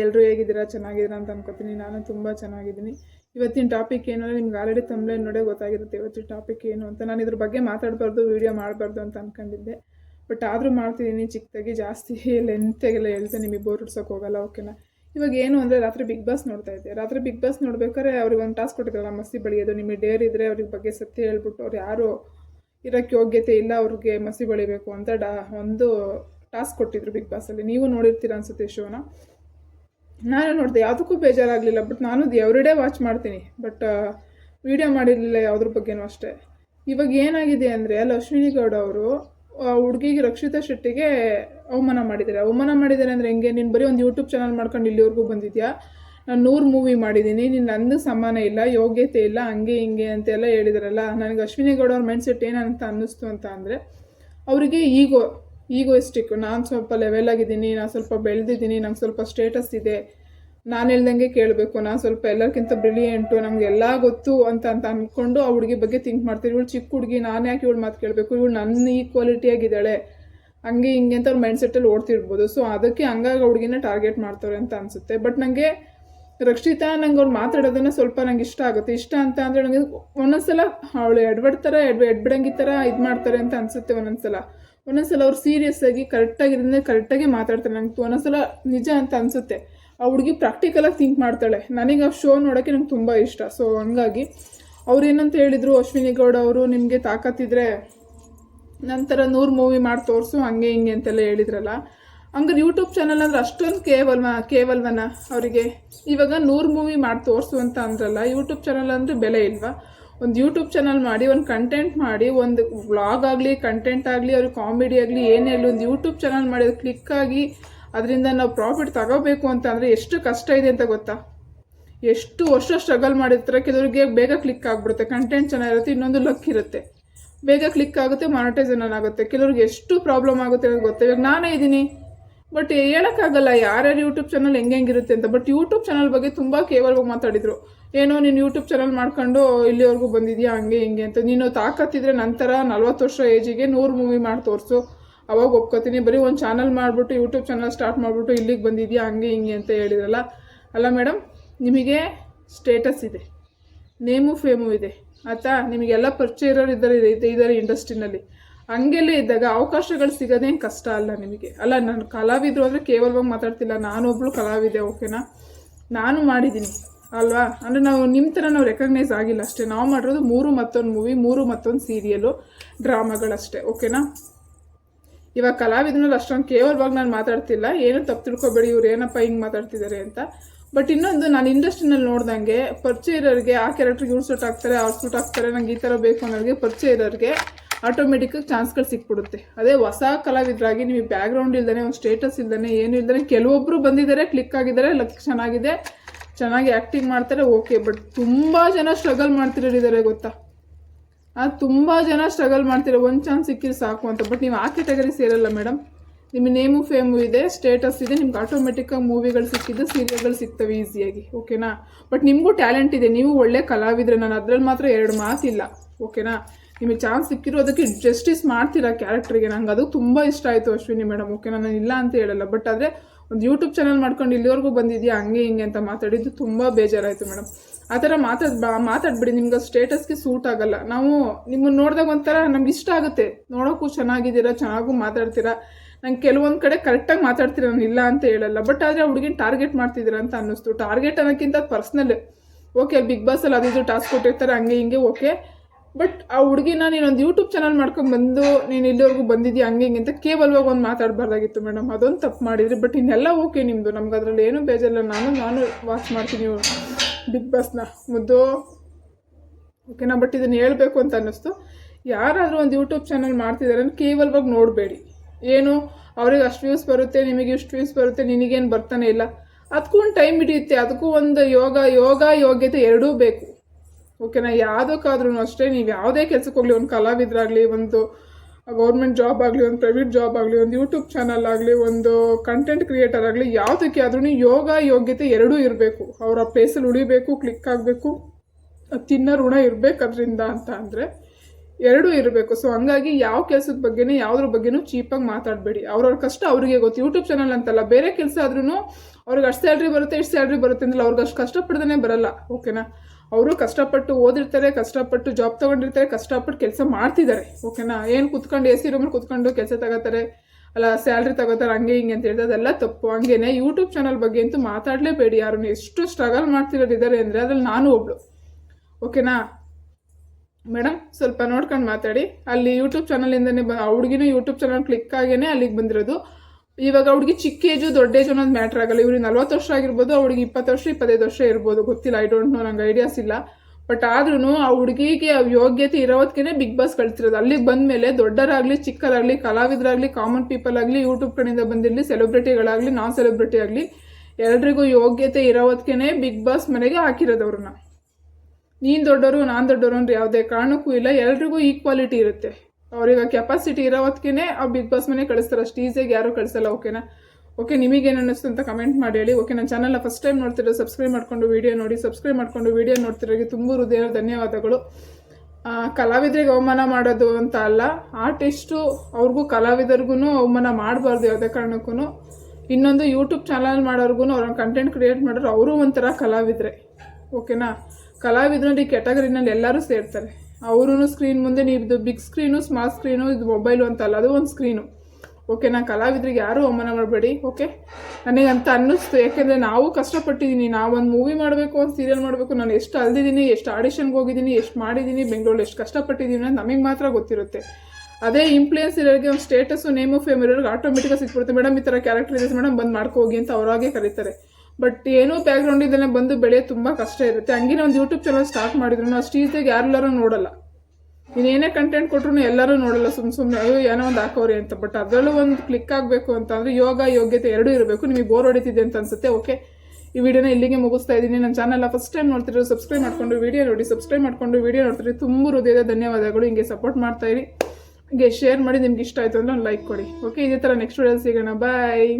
ಎಲ್ಲರೂ ಹೇಗಿದ್ದೀರಾ? ಚೆನ್ನಾಗಿದ್ದೀರಾ ಅಂತ ಅನ್ಕೋತೀನಿ. ನಾನು ತುಂಬ ಚೆನ್ನಾಗಿದ್ದೀನಿ. ಇವತ್ತಿನ ಟಾಪಿಕ್ ಏನು? ನಿಮ್ಗೆ ಆಲ್ರೆಡಿ ತಂಬ್ಲೆ ನೋಡೇ ಗೊತ್ತಾಗಿರುತ್ತೆ ಇವತ್ತಿನ ಟಾಪಿಕ್ ಏನು ಅಂತ. ನಾನು ಇದ್ರ ಬಗ್ಗೆ ಮಾತಾಡಬಾರ್ದು ವೀಡಿಯೋ ಮಾಡಬಾರ್ದು ಅಂತ ಅಂದ್ಕೊಂಡಿದ್ದೆ ಬಟ್ ಆದರೂ ಮಾಡ್ತಿದ್ದೀನಿ. ಚಿಕ್ಕದಾಗಿ ಜಾಸ್ತಿ ಲೆಂತೆಗೆಲ್ಲ ಹೇಳ್ತೆ ನಿಮಗೆ ಬೋರ್ ಹುಡ್ಸೋಕೆ ಹೋಗಲ್ಲ ಓಕೆನಾ ಇವಾಗ ಏನು ಅಂದರೆ ರಾತ್ರಿ ಬಿಗ್ ಬಾಸ್ ನೋಡ್ತಾ ಇದ್ದೆ. ರಾತ್ರಿ ಬಿಗ್ ಬಾಸ್ ನೋಡ್ಬೇಕಾದ್ರೆ ಅವ್ರಿಗೆ ಒಂದು ಟಾಸ್ಕ್ ಕೊಟ್ಟಿದ್ರಲ್ಲ ಮಸಿ ಬಳಿಯೋದು. ನಿಮಗೆ ಡೇರ್ ಇದ್ದರೆ ಅವ್ರಿಗೆ ಬಗ್ಗೆ ಸತ್ಯ ಹೇಳ್ಬಿಟ್ಟು ಅವ್ರು ಯಾರು ಇರೋಕ್ಕೆ ಯೋಗ್ಯತೆ ಇಲ್ಲ, ಅವ್ರಿಗೆ ಮಸಿ ಬಳಿಬೇಕು ಅಂತ ಡಾ ಒಂದು ಟಾಸ್ಕ್ ಕೊಟ್ಟಿದ್ರು ಬಿಗ್ ಬಾಸಲ್ಲಿ ನೀವು ನೋಡಿರ್ತೀರ ಅನ್ಸುತ್ತೆ ಶೋನ? ನಾನು ನೋಡಿದೆ, ಯಾವುದಕ್ಕೂ ಬೇಜಾರಾಗಲಿಲ್ಲ ಬಟ್ ನಾನು ಅದು ಎವ್ರಿಡೇ ವಾಚ್ ಮಾಡ್ತೀನಿ ಬಟ್ ವಿಡಿಯೋ ಮಾಡಿರಲಿಲ್ಲ ಯಾವುದ್ರ ಬಗ್ಗೆನೂ ಅಷ್ಟೇ. ಇವಾಗ ಏನಾಗಿದೆ ಅಂದರೆ ಅಲ್ಲಿ ಗೌಡ ಅವರು ಹುಡುಗಿಗೆ ರಕ್ಷಿತಾ ಶೆಟ್ಟಿಗೆ ಅವಮಾನ ಮಾಡಿದ್ದಾರೆ. ಅವಮಾನ ಮಾಡಿದ್ದಾರೆ ಅಂದರೆ ಹೆಂಗೆ? ನೀನು ಬರೀ ಒಂದು ಯೂಟ್ಯೂಬ್ ಚಾನಲ್ ಮಾಡ್ಕೊಂಡು ಇಲ್ಲಿವರೆಗೂ ಬಂದಿದ್ಯಾ? ನಾನು ನೂರು ಮೂವಿ ಮಾಡಿದ್ದೀನಿ ನೀನು ನಂದು ಸಮಾನ ಇಲ್ಲ, ಯೋಗ್ಯತೆ ಇಲ್ಲ, ಹಂಗೆ ಹಿಂಗೆ ಅಂತೆಲ್ಲ ಹೇಳಿದಾರಲ್ಲ. ನನಗೆ ಅಶ್ವಿನಿ ಗೌಡ ಅವ್ರ ಮೈಂಡ್ ಸೆಟ್ ಏನಂತ ಅನ್ನಿಸ್ತು ಅಂತ ಅಂದರೆ, ಅವರಿಗೆ ಈಗೋ ಈಗೋಯಿಸ್ಟಿಕ್ ನಾನು ಸ್ವಲ್ಪ ಲೆವೆಲ್ ಆಗಿದ್ದೀನಿ, ನಾನು ಸ್ವಲ್ಪ ಬೆಳೆದಿದ್ದೀನಿ, ನಂಗೆ ಸ್ವಲ್ಪ ಸ್ಟೇಟಸ್ ಇದೆ. ನಾನು ಹೇಳ್ದಂಗೆ ಕೇಳಬೇಕು. ನಾನು ಸ್ವಲ್ಪ ಎಲ್ಲರಿಗಿಂತ ಬ್ರಿಲಿಯಂಟು ಎಲ್ಲ ಗೊತ್ತು ಅಂತ ಅಂತ ಅಂದ್ಕೊಂಡು ಆ ಹುಡುಗಿ ಬಗ್ಗೆ ಥಿಂಕ್ ಮಾಡ್ತೀವಿ. ಇವಳು ಚಿಕ್ಕ ಹುಡುಗಿ, ನಾನು ಯಾಕೆ ಇವಳು ಮಾತು ಕೇಳಬೇಕು? ಇವಳು ನನ್ನ ಈಕ್ವಾಲಿಟಿ ಆಗಿದ್ದಾಳೆ. ಹಂಗೆ ಹಿಂಗೆ ಅಂತ ಅವ್ರ ಮೈಂಡ್ ಸೆಟ್ಟಲ್ಲಿ ಓಡ್ತಿರ್ಬೋದು. ಸೊ ಅದಕ್ಕೆ ಹಂಗಾಗಿ ಹುಡುಗಿನ ಟಾರ್ಗೆಟ್ ಮಾಡ್ತಾರೆ ಅಂತ ಅನಿಸುತ್ತೆ. ಬಟ್ ನನಗೆ ರಕ್ಷಿತಾ ನಂಗೆ ಅವ್ರು ಮಾತಾಡೋದನ್ನ ಸ್ವಲ್ಪ ನಂಗೆ ಇಷ್ಟ ಆಗುತ್ತೆ. ಇಷ್ಟ ಅಂತ ಅಂದರೆ ನನಗೆ ಒಂದೊಂದ್ಸಲ ಅವಳು ಎಡ್ಬಡ್ತಾರೆ ಎಡ್, ಎಡ್ಬಿಡಂಗಿ ಥರ ಇದು ಮಾಡ್ತಾರೆ ಅಂತ ಅನಿಸುತ್ತೆ ಒಂದೊಂದ್ಸಲ. ಒಂದೊಂದ್ಸಲ ಅವ್ರು ಸೀರಿಯಸ್ ಆಗಿ ಕರೆಕ್ಟಾಗಿರೋದ್ರೆ ಕರೆಕ್ಟಾಗಿ ಮಾತಾಡ್ತಾರೆ. ನಂಗೆ ಒಂದೊಂದ್ಸಲ ನಿಜ ಅಂತ ಅನಿಸುತ್ತೆ. ಆ ಹುಡುಗಿ ಪ್ರಾಕ್ಟಿಕಲಾಗಿ ಥಿಂಕ್ ಮಾಡ್ತಾಳೆ. ನನಗೆ ಆ ಶೋ ನೋಡೋಕ್ಕೆ ನಂಗೆ ತುಂಬ ಇಷ್ಟ. ಸೊ ಹಂಗಾಗಿ ಅವ್ರು ಏನಂತ ಹೇಳಿದರು, ಅಶ್ವಿನಿ ಗೌಡ ಅವರು ನಿಮಗೆ ತಾಕತ್ತಿದ್ರೆ ನಂತರ ನೂರು ಮೂವಿ ಮಾಡಿ ತೋರಿಸು, ಹಂಗೆ ಹಿಂಗೆ ಅಂತೆಲ್ಲ ಹೇಳಿದ್ರಲ್ಲ. ಹಂಗಾರೆ ಯೂಟ್ಯೂಬ್ ಚಾನಲ್ ಅಂದ್ರೆ ಅಷ್ಟೊಂದು ಕೇವಲ್ವ, ಕೇವಲ್ವನ ಅವರಿಗೆ? ಇವಾಗ ನೂರು ಮೂವಿ ಮಾಡಿ ತೋರಿಸು ಅಂತ ಅಂದ್ರಲ್ಲ ಯೂಟ್ಯೂಬ್ ಚಾನಲ್ ಅಂದರೆ ಬೆಲೆ ಇಲ್ವಾ? ಒಂದು ಯೂಟ್ಯೂಬ್ ಚಾನಲ್ ಮಾಡಿ, ಒಂದು ಕಂಟೆಂಟ್ ಮಾಡಿ, ಒಂದು ವ್ಲಾಗ್ ಆಗಲಿ ಕಂಟೆಂಟ್ ಆಗಲಿ ಅವ್ರಿಗೆ ಕಾಮಿಡಿ ಆಗಲಿ, ಏನೇ ಆಗಲಿ, ಒಂದು ಯೂಟ್ಯೂಬ್ ಚಾನಲ್ ಮಾಡಿ ಅದು ಆಗಿ ಅದರಿಂದ ನಾವು ಪ್ರಾಫಿಟ್ ತಗೋಬೇಕು ಅಂತ ಅಂದರೆ ಎಷ್ಟು ಕಷ್ಟ ಇದೆ ಅಂತ ಗೊತ್ತಾ? ಎಷ್ಟು ವರ್ಷ ಸ್ಟ್ರಗಲ್ ಮಾಡಿರ್ತಾರೆ, ಕೆಲವರಿಗೆ ಬೇಗ ಕ್ಲಿಕ್ ಆಗಿಬಿಡುತ್ತೆ ಕಂಟೆಂಟ್ ಚೆನ್ನಾಗಿರುತ್ತೆ ಇನ್ನೊಂದು ಲಕ್ ಇರುತ್ತೆ. ಬೇಗ ಕ್ಲಿಕ್ ಆಗುತ್ತೆ ಮಾನಿಟೈಸೇಷನ್ ಆಗುತ್ತೆ, ಕೆಲವ್ರಿಗೆ ಎಷ್ಟು ಪ್ರಾಬ್ಲಮ್ ಆಗುತ್ತೆ ಅನ್ನೋದು ಗೊತ್ತೆ? ಇವಾಗ ನಾನೇ ಇದ್ದೀನಿ ಬಟ್ ಹೇಳೋಕ್ಕಾಗಲ್ಲ, ಯಾರ್ಯಾರು ಯೂಟ್ಯೂಬ್ ಚಾನಲ್ ಹೆಂಗೆ ಹೆಂಗಿರುತ್ತೆ ಅಂತ. ಬಟ್ ಯೂಟ್ಯೂಬ್ ಚಾನಲ್ ಬಗ್ಗೆ ತುಂಬ ಕೇವಲವಾಗಿ ಮಾತಾಡಿದರು. ಏನೋ ನೀನು ಯೂಟ್ಯೂಬ್ ಚಾನಲ್ ಮಾಡ್ಕೊಂಡು ಇಲ್ಲಿವರೆಗೂ ಬಂದಿದ್ಯಾ, ಹಂಗೆ ಹಿಂಗೆ ಅಂತ. ನೀನು ತಾಕತ್ತಿದ್ರೆ ನಂತರ ನಲ್ವತ್ತು ವರ್ಷ ಏಜಿಗೆ ನೂರು ಮೂವಿ ಮಾಡಿ ತೋರಿಸು. ಅವಾಗ ಒಪ್ಕೋತೀನಿ. ಬರೀ ಒಂದು ಚಾನಲ್ ಮಾಡಿಬಿಟ್ಟು ಯೂಟ್ಯೂಬ್ ಚಾನಲ್ ಸ್ಟಾರ್ಟ್ ಮಾಡಿಬಿಟ್ಟು ಇಲ್ಲಿಗೆ ಬಂದಿದ್ಯಾ, ಹಂಗೆ ಹಿಂಗೆ ಅಂತ ಹೇಳಿದ್ರಲ್ಲ? ಅಲ್ಲ ಮೇಡಮ್ ನಿಮಗೆ ಸ್ಟೇಟಸ್ ಇದೆ. ನೇಮು ಫೇಮು ಇದೆ. ಆಯ್ತಾ? ನಿಮಗೆಲ್ಲ ಪರಿಚಯ ಇರೋರು ಇದ್ದಾರೆ ಇದೆ ಇದ್ದಾರೆ ಇಂಡಸ್ಟ್ರಿನಲ್ಲಿ ಹಂಗೆಲ್ಲ ಇದ್ದಾಗ ಅವಕಾಶಗಳು ಸಿಗೋದೇನು ಕಷ್ಟ ಅಲ್ಲ ನಿಮಗೆ. ಅಲ್ಲ, ನಾನು ಕಲಾವಿದರು ಅಂದರೆ ಕೇವಲವಾಗಿ ಮಾತಾಡ್ತಿಲ್ಲ. ನಾನೊಬ್ಳು ಕಲಾವಿದೆ, ಓಕೆನಾ? ನಾನು ಮಾಡಿದ್ದೀನಿ, ಅಲ್ವಾ? ಅಂದರೆ ನಾವು ನಿಮ್ಮ ಥರ ನಾವು ರೆಕಗ್ನೈಸ್ ಆಗಿಲ್ಲ ಅಷ್ಟೇ. ನಾವು ಮಾಡಿರೋದು ಮೂರು ಮತ್ತೊಂದು ಮೂವಿ ಮೂರು ಮತ್ತೊಂದು ಸೀರಿಯಲು ಡ್ರಾಮಾಗಳಷ್ಟೇ, ಓಕೆನಾ? ಇವಾಗ ಕಲಾವಿದನಲ್ಲಿ ಅಷ್ಟೊಂದು ಕೇವಲವಾಗಿ ನಾನು ಮಾತಾಡ್ತಿಲ್ಲ. ಏನು ತಪ್ಪು ತಿಳ್ಕೊಬೇಡಿ, ಇವ್ರು ಏನಪ್ಪ ಹಿಂಗೆ ಮಾತಾಡ್ತಿದ್ದಾರೆ ಅಂತ. ಬಟ್ ಇನ್ನೊಂದು, ನಾನು ಇಂಡಸ್ಟ್ರಿನಲ್ಲಿ ನೋಡ್ದಂಗೆ ಪರಿಚಯ ಇರೋರಿಗೆ ಆ ಕ್ಯಾರೆಕ್ಟ್ರಿಗೆ ಇವ್ರು ಸೂಟ್ ಆಗ್ತಾರೆ, ಅವ್ರು ಸೂಟ್ ಆಗ್ತಾರೆ, ನಂಗೆ ಈ ಥರ ಬೇಕು ಅನ್ನೋರಿಗೆ ಪರಿಚಯ ಇರೋರಿಗೆ ಆಟೋಮೆಟಿಕ್ಕಾಗಿ ಚಾನ್ಸ್ಗಳು ಸಿಕ್ಬಿಡುತ್ತೆ. ಅದೇ ಹೊಸ ಕಲಾವಿದರಾಗಿ ನಿಮಗೆ ಬ್ಯಾಕ್ಗ್ರೌಂಡ್ ಇಲ್ದೇ ಒಂದು ಸ್ಟೇಟಸ್ ಇಲ್ದೇ ಏನು ಇಲ್ದೇ ಕೆಲವೊಬ್ಬರು ಬಂದಿದ್ದಾರೆ ಕ್ಲಿಕ್ ಆಗಿದ್ದಾರೆ, ಲಕ್ ಚೆನ್ನಾಗಿದೆ, ಚೆನ್ನಾಗಿ ಆ್ಯಕ್ಟಿಂಗ್ ಮಾಡ್ತಾರೆ ಓಕೆ ಬಟ್ ತುಂಬ ಜನ ಸ್ಟ್ರಗಲ್ ಮಾಡ್ತಿರೋರಿದ್ದಾರೆ ಗೊತ್ತಾ? ಆ ತುಂಬ ಜನ ಸ್ಟ್ರಗಲ್ ಮಾಡ್ತೀರ, ಒಂದು ಚಾನ್ಸ್ ಸಿಕ್ಕಿದ್ರೆ ಸಾಕು ಅಂತ. ಬಟ್ ನೀವು ಆ ಕ್ಯಾಟಗರಿ ಸೇರಲ್ಲ ಮೇಡಮ್ ನಿಮ್ಮ ನೇಮು ಫೇಮು ಇದೆ ಸ್ಟೇಟಸ್ ಇದೆ, ನಿಮ್ಗೆ ಆಟೋಮೆಟಿಕ್ಕಾಗಿ ಮೂವಿಗಳು ಸಿಕ್ಕಿದ್ದು ಸೀರಿಯಲ್ಗಳು ಸಿಗ್ತವೆ ಈಸಿಯಾಗಿ ಓಕೆನಾ ಬಟ್ ನಿಮಗೂ ಟ್ಯಾಲೆಂಟ್ ಇದೆ, ನೀವು ಒಳ್ಳೆ ಕಲಾವಿದ್ರೆ ನಾನು ಅದ್ರಲ್ಲಿ ಮಾತ್ರ ಎರಡು ಮಾತಿಲ್ಲ ಓಕೆನಾ ನಿಮಗೆ ಚಾನ್ಸ್ ಸಿಕ್ಕಿರೋದಕ್ಕೆ ಜಸ್ಟಿಸ್ ಮಾಡ್ತೀರಾ ಕ್ಯಾರೆಕ್ಟ್ರಿಗೆ ನಂಗೆ ಅದು ತುಂಬ ಇಷ್ಟ ಆಯಿತು ಅಶ್ವಿನಿ ಮೇಡಮ್. ಓಕೆ ನಾನು ಇಲ್ಲ ಅಂತ ಹೇಳಲ್ಲ. ಬಟ್ ಆದರೆ ಒಂದು ಯೂಟ್ಯೂಬ್ ಚಾನಲ್ ಮಾಡ್ಕೊಂಡು ಇಲ್ಲಿವರೆಗೂ ಬಂದಿದ್ಯಾ? ಹಂಗೆ ಹಿಂಗೆ ಅಂತ ಮಾತಾಡಿದ್ದು ತುಂಬ ಬೇಜಾರಾಯಿತು ಮೇಡಮ್. ಆ ಥರ ಮಾತಾಡ್ ಮಾತಾಡ್ಬಿಡಿ. ನಿಮ್ಗೆ ಸ್ಟೇಟಸ್ಗೆ ಸೂಟ್ ಆಗಲ್ಲ. ನಾವು ನಿಮ್ಮನ್ನು ನೋಡಿದಾಗ ಒಂಥರ ನಮ್ಗೆ ಇಷ್ಟ ಆಗುತ್ತೆ. ನೋಡೋಕ್ಕೂ ಚೆನ್ನಾಗಿದ್ದೀರಾ? ಚೆನ್ನಾಗೂ ಮಾತಾಡ್ತೀರಾ? ನಂಗೆ ಕೆಲವೊಂದು ಕಡೆ ಕರೆಕ್ಟಾಗಿ ಮಾತಾಡ್ತೀರ? ನಾನು ಇಲ್ಲ ಅಂತ ಹೇಳಲ್ಲ. ಬಟ್ ಆದರೆ ಹುಡುಗಿನ ಟಾರ್ಗೆಟ್ ಮಾಡ್ತಿದ್ದೀರಾ ಅಂತ ಅನ್ನಿಸ್ತು. ಟಾರ್ಗೆಟ್ ಅನ್ನೋಕ್ಕಿಂತ ಪರ್ಸ್ನಲ್ ಓಕೆ ಬಿಗ್ ಬಾಸಲ್ಲಿ ಅದಿದ್ದು ಟಾಸ್ಕ್ ಕೊಟ್ಟಿರ್ತಾರೆ. ಹಂಗೆ ಹಿಂಗೆ. ಓಕೆ ಬಟ್ ಆ ಹುಡುಗಿನ ನೀನೊಂದು ಯೂಟ್ಯೂಬ್ ಚಾನಲ್ ಮಾಡ್ಕೊಂಡು ಬಂದು, ನೀನು ಇಲ್ಲಿವರೆಗೂ ಬಂದಿದ್ಯಾ? ಹಂಗೆ ಹಿಂಗೆ ಅಂತ ಕೇವಲವಾಗಿ ಒಂದು ಮಾತಾಡಬಾರ್ದಾಗಿತ್ತು ಮೇಡಮ್ ಅದೊಂದು ತಪ್ಪು ಮಾಡಿದ್ರಿ. ಬಟ್ ಇನ್ನೆಲ್ಲ ಓಕೆ ನಿಮ್ಮದು ನಮ್ಗೆ ಅದರಲ್ಲಿ ಏನೂ ಬೇಜಾರಿಲ್ಲ. ನಾನು ನಾನು ವಾಚ್ ಮಾಡ್ತೀನಿ ಬಿಗ್ ಬಾಸ್ನ ಮುದ್ದು. ಓಕೆನಾ ಬಟ್ ಇದನ್ನು ಹೇಳಬೇಕು ಅಂತ ಅನ್ನಿಸ್ತು. ಯಾರಾದರೂ ಒಂದು ಯೂಟ್ಯೂಬ್ ಚಾನಲ್ ಮಾಡ್ತಿದ್ದಾರೆ ಕೇವಲ್ವಾಗಿ ನೋಡಬೇಡಿ. ಏನು? ಅವ್ರಿಗೆ ಅಷ್ಟು ವ್ಯೂಸ್ ಬರುತ್ತೆ, ನಿಮಗೆ ಇಷ್ಟು ವ್ಯೂಸ್ ಬರುತ್ತೆ, ನಿನಗೇನು ಬರ್ತಾನೆ ಇಲ್ಲ. ಅದಕ್ಕೂ ಒಂದು ಟೈಮ್ ಹಿಡಿಯುತ್ತೆ. ಅದಕ್ಕೂ ಒಂದು ಯೋಗ ಯೋಗ, ಯೋಗ್ಯತೆ ಎರಡೂ ಬೇಕು. ಓಕೆನಾ? ಯಾವುದಕ್ಕಾದ್ರೂ ಅಷ್ಟೇ, ನೀವು ಯಾವುದೇ ಕೆಲಸಕ್ಕೆ ಹೋಗಲಿ, ಒಂದು ಕಲಾವಿದರಾಗಲಿ, ಒಂದು ಗೌರ್ಮೆಂಟ್ ಜಾಬ್ ಆಗಲಿ, ಒಂದು ಪ್ರೈವೇಟ್ ಜಾಬ್ ಆಗಲಿ, ಒಂದು ಯೂಟ್ಯೂಬ್ ಚಾನಲ್ ಆಗಲಿ, ಒಂದು ಕಂಟೆಂಟ್ ಕ್ರಿಯೇಟರ್ ಆಗಲಿ, ಯಾವುದಕ್ಕೆ ಆದ್ರೂ ಯೋಗ ಯೋಗ್ಯತೆ ಎರಡೂ ಇರಬೇಕು. ಅವರ ಪ್ಲೇಸಲ್ಲಿ ಉಳಿಬೇಕು, ಕ್ಲಿಕ್ ಆಗಬೇಕು, ತಿನ್ನೋ ಋಣ ಇರಬೇಕು ಅದರಿಂದ ಅಂತ ಅಂದರೆ ಎರಡೂ ಇರಬೇಕು. ಸೊ ಹಂಗಾಗಿ ಯಾವ ಕೆಲಸದ ಬಗ್ಗೆನೇ, ಯಾವುದ್ರ ಬಗ್ಗೆನೂ ಚೀಪಾಗಿ ಮಾತಾಡಬೇಡಿ. ಅವ್ರವ್ರ ಕಷ್ಟ ಅವರಿಗೆ ಗೊತ್ತು. ಯೂಟ್ಯೂಬ್ ಚಾನಲ್ ಅಂತಲ್ಲ, ಬೇರೆ ಕೆಲಸ ಆದ್ರೂ ಅವ್ರಿಗೆ ಅಷ್ಟು ಸ್ಯಾಲ್ರಿ ಬರುತ್ತೆ, ಇಷ್ಟು ಸ್ಯಾಲ್ರಿ ಬರುತ್ತೆ ಅಂದ್ರೆ ಅವ್ರಿಗೆ ಅಷ್ಟು ಕಷ್ಟಪಡ್ದೇ ಬರಲ್ಲ. ಓಕೆನಾ? ಅವರು ಕಷ್ಟಪಟ್ಟು ಓದಿರ್ತಾರೆ, ಕಷ್ಟಪಟ್ಟು ಜಾಬ್ ತಗೊಂಡಿರ್ತಾರೆ, ಕಷ್ಟಪಟ್ಟು ಕೆಲಸ ಮಾಡ್ತಿದ್ದಾರೆ. ಓಕೆನಾ ಏನು ಕುತ್ಕೊಂಡು ಎ ಸಿ ರೂಮಲ್ಲಿ ಕುತ್ಕೊಂಡು ಕೆಲಸ ತಗೋತಾರೆ? ಅಲ್ಲ ಸ್ಯಾಲ್ರಿ ತಗೋತಾರೆ, ಹಂಗೆ ಹಿಂಗೆ ಅಂತ ಹೇಳ್ತಾರೆ ಅದೆಲ್ಲ ತಪ್ಪು. ಹಂಗೇನೆ ಯೂಟ್ಯೂಬ್ ಚಾನಲ್ ಬಗ್ಗೆ ಅಂತೂ ಮಾತಾಡಲೇಬೇಡಿ ಯಾರನ್ನು ಎಷ್ಟು ಸ್ಟ್ರಗಲ್ ಮಾಡ್ತಿರೋದಿದ್ದಾರೆ ಅಂದರೆ ಅದ್ರಲ್ಲಿ ನಾನು ಒಬ್ಳು. ಓಕೆನಾ ಮೇಡಮ್ ಸ್ವಲ್ಪ ನೋಡ್ಕೊಂಡು ಮಾತಾಡಿ. ಅಲ್ಲಿ ಯೂಟ್ಯೂಬ್ ಚಾನಲಿಂದನೇ ಬ ಹುಡುಗಿನೂ ಯೂಟ್ಯೂಬ್ ಚಾನಲ್ ಕ್ಲಿಕ್ ಆಗೇನೆ ಅಲ್ಲಿಗೆ ಬಂದಿರೋದು. ಇವಾಗ ಹುಡುಗಿ ಚಿಕ್ಕ ಏಜು ದೊಡ್ಡ ಏಜು ಅನ್ನೋದು ಮ್ಯಾಟರ್ ಆಗಲ್ಲ. ಇವ್ರಿಗೆ ನಲ್ವತ್ತು ವರ್ಷ ಆಗಿರ್ಬೋದು ಅವ್ಳಿಗೆ ಇಪ್ಪತ್ತು ವರ್ಷ, ಇಪ್ಪತ್ತೈದು ವರ್ಷ ಇರ್ಬೋದು. ಗೊತ್ತಿಲ್ಲ ಐ ಡೋಂಟ್ ನೋ ನಂಗೆ ಐಡಿಯಾಸ್ ಇಲ್ಲ. ಬಟ್ ಆದ್ರೂ ಆ ಹುಡುಗಿಗೆ ಯೋಗ್ಯತೆ ಇರೋದಕ್ಕೆ ಬಿಗ್ ಬಾಸ್ ಕಳ್ತಿರೋದು ಅಲ್ಲಿಗೆ ಬಂದಮೇಲೆ ದೊಡ್ಡರಾಗ್ಲಿ ಚಿಕ್ಕರಾಗ್ಲಿ ಕಲಾವಿದರಾಗ್ಲಿ ಕಾಮನ್ ಪೀಪಲ್ ಆಗಲಿ ಯೂಟ್ಯೂಬ್ ಕಡೆಯಿಂದ ಬಂದಿರಲಿ ಸೆಲೆಬ್ರಿಟಿಗಳಾಗಲಿ ನಾನ್ ಸೆಲೆಬ್ರಿಟಿ ಆಗಲಿ, ಎಲ್ರಿಗೂ ಯೋಗ್ಯತೆ ಇರೋದಕ್ಕೆ ಬಿಗ್ ಬಾಸ್ ಮನೆಗೆ ಹಾಕಿರೋದು ಅವ್ರನ್ನ. ನೀನು ದೊಡ್ಡವರು ನಾನು ದೊಡ್ಡವರು ಅಂದ್ರೆ ಯಾವುದೇ ಕಾರಣಕ್ಕೂ ಇಲ್ಲ. ಎಲ್ರಿಗೂ ಈಕ್ವಾಲಿಟಿ ಇರುತ್ತೆ. ಅವ್ರಿಗೆ ಕೆಪಾಸಿಟಿ ಇರೋವತ್ಕೇ ಆ ಬಿಗ್ ಬಾಸ್ ಮನೆ ಕಳಿಸ್ತಾರೆ. ಅಷ್ಟು ಈಸಿಯಾಗಿ ಯಾರೂ ಕಳಿಸಲ್ಲ ಓಕೆನಾ ಓಕೆ ನಿಮಗೇನು ಅನ್ನಿಸ್ತು ಅಂತ ಕಮೆಂಟ್ ಮಾಡಿ ಹೇಳಿ. ಓಕೆ ನನ್ನ ಚಾನಲ್ನ ಫಸ್ಟ್ ಟೈಮ್ ನೋಡ್ತಿರೋ ಸಬ್ಸ್ಕ್ರೈಬ್ ಮಾಡ್ಕೊಂಡು ವಿಡಿಯೋ ನೋಡಿ ಸಬ್ಸ್ಕ್ರೈಬ್ ಮಾಡ್ಕೊಂಡು ವಿಡಿಯೋ ನೋಡ್ತಿರೋರಿಗೆ ತುಂಬ ಹೃದಯ ಧನ್ಯವಾದಗಳು. ಕಲಾವಿದರಿಗೆ ಅವಮಾನ ಮಾಡೋದು ಅಂತ ಅಲ್ಲ ಆರ್ಟಿಸ್ಟು ಅವ್ರಿಗೂ ಕಲಾವಿದರಿಗೂ ಅವಮಾನ ಮಾಡಬಾರ್ದು ಯಾವುದೇ ಕಾರಣಕ್ಕೂ ಇನ್ನೊಂದು ಯೂಟ್ಯೂಬ್ ಚಾನಲ್ ಮಾಡೋರ್ಗು ಅವ್ರ ಕಂಟೆಂಟ್ ಕ್ರಿಯೇಟ್ ಮಾಡೋರು ಅವರು ಒಂಥರ ಕಲಾವಿದ್ರೆ ಓಕೆನಾ ಕಲಾವಿದ್ರಲ್ಲಿ ಕ್ಯಾಟಗರಿನಲ್ಲಿ ಎಲ್ಲರೂ ಸೇರ್ತಾರೆ. ಅವರು ಸ್ಕ್ರೀನ್ ಮುಂದೆ ನೀವು ಬಿಗ್ ಸ್ಕ್ರೀನು ಸ್ಮಾಲ್ ಸ್ಕ್ರೀನು ಇದು ಮೊಬೈಲು ಅಂತಲ್ಲ, ಅದು ಒಂದು ಸ್ಕ್ರೀನು ಓಕೆ ನಾನು ಕಲಾವಿದ್ರಿಗೆ ಯಾರೂ ಅವಮಾನ ಮಾಡಬೇಡಿ ಓಕೆ ನನಗಂತ ಅನ್ನಿಸ್ತು, ಯಾಕೆಂದರೆ ನಾವು ಕಷ್ಟಪಟ್ಟಿದ್ದೀನಿ ನಾವೊಂದು ಮೂವಿ ಮಾಡಬೇಕು, ಒಂದು ಸೀರಿಯಲ್ ಮಾಡಬೇಕು, ನಾನು ಎಷ್ಟು ಅಲ್ದಿದ್ದೀನಿ, ಎಷ್ಟು ಆಡಿಷನ್ಗೆ ಹೋಗಿದ್ದೀನಿ, ಎಷ್ಟು ಮಾಡಿದ್ದೀನಿ ಬೆಂಗಳೂರಲ್ಲಿ ಎಷ್ಟು ಕಷ್ಟಪಟ್ಟಿದ್ದೀನಿ ಅಂತ ನಮಗೆ ಮಾತ್ರ ಗೊತ್ತಿರುತ್ತೆ. ಅದೇ ಇನ್ಫ್ಲೂಯೆನ್ಸ್ ಇರೋರಿಗೆ ಒಂದು ಸ್ಟೇಟಸ್ಸು ನೇಮು ಫೇಮ್ ಇರೋರಿಗೆ ಆಟೋಮೆಟಿಕಾಗಿ ಸಿಕ್ಬಿಡುತ್ತೆ. ಮೇಡಮ್, ಈ ಥರ ಕ್ಯಾರೆಕ್ಟರ್ ಇದೆ, ಮೇಡಮ್, ಬಂದು ಮಾಡ್ಕೋ ಹೋಗಿ ಅಂತ ಅವರಾಗೆ ಕರೀತಾರೆ. ಬಟ್ ಏನೂ ಬ್ಯಾಕ್ಗ್ರೌಂಡ್ ಇದೆಲ್ಲ ಬಂದು ಬೆಳೆ ತುಂಬ ಕಷ್ಟ ಇರುತ್ತೆ. ಹಂಗೆ ಒಂದು ಯೂಟ್ಯೂಬ್ ಚಾನಲ್ ಸ್ಟಾರ್ಟ್ ಮಾಡಿದ್ರು ಅಷ್ಟು ಈಸಿಯಾಗಿ ಯಾರೆಲ್ಲರೂ ನೋಡಲ್ಲ. ಇನ್ನೇನೇ ಕಂಟೆಂಟ್ ಕೊಟ್ಟರು ಎಲ್ಲರೂ ನೋಡಲ್ಲ, ಸುಮ್ ಸುಮ್ಮನೆ ಅಯ್ಯೋ ಏನೋ ಒಂದು ಹಾಕೋರಿ ಅಂತ. ಬಟ್ ಅದರಲ್ಲೂ ಒಂದು ಕ್ಲಿಕ್ ಆಗಬೇಕು ಅಂತ ಅಂದರೆ ಯೋಗ, ಯೋಗ್ಯತೆ ಎರಡೂ ಇರಬೇಕು. ನಿಮಗೆ ಬೋರ್ ಹೊಡಿತಿದೆ ಅಂತ ಅನ್ಸುತ್ತೆ ಓಕೆ ಈ ವಿಡಿಯೋನ ಇಲ್ಲಿಗೆ ಮುಗಿಸ್ತಾ ಇದ್ದೀನಿ. ನನ್ನ ಚಾನಲ್ ಫಸ್ಟ್ ಟೈಮ್ ನೋಡ್ತಿರೋ ಸಬ್ಸ್ಕ್ರೈಬ್ ಮಾಡ್ಕೊಂಡು ವಿಡಿಯೋ ನೋಡಿ. ಸಬ್ಸ್ಕ್ರೈಬ್ ಮಾಡ್ಕೊಂಡು ವಿಡಿಯೋ ನೋಡ್ತೀರಿ ತುಂಬ ಹೃದಯದ ಧನ್ಯವಾದಗಳು. ಹಿಂಗೆ ಸಪೋರ್ಟ್ ಮಾಡ್ತಾ ಇರಿ. ಹಿಂಗೆ ಶೇರ್ ಮಾಡಿ ನಿಮ್ಗೆ ಇಷ್ಟ ಆಯಿತು ಅಂದರೆ ಒಂದು ಲೈಕ್ ಕೊಡಿ. ಓಕೆ ಇದೇ ಥರ ನೆಕ್ಸ್ಟ್ ವಿಡಿಯೋ ಸಿಗೋಣ. ಬಾಯ್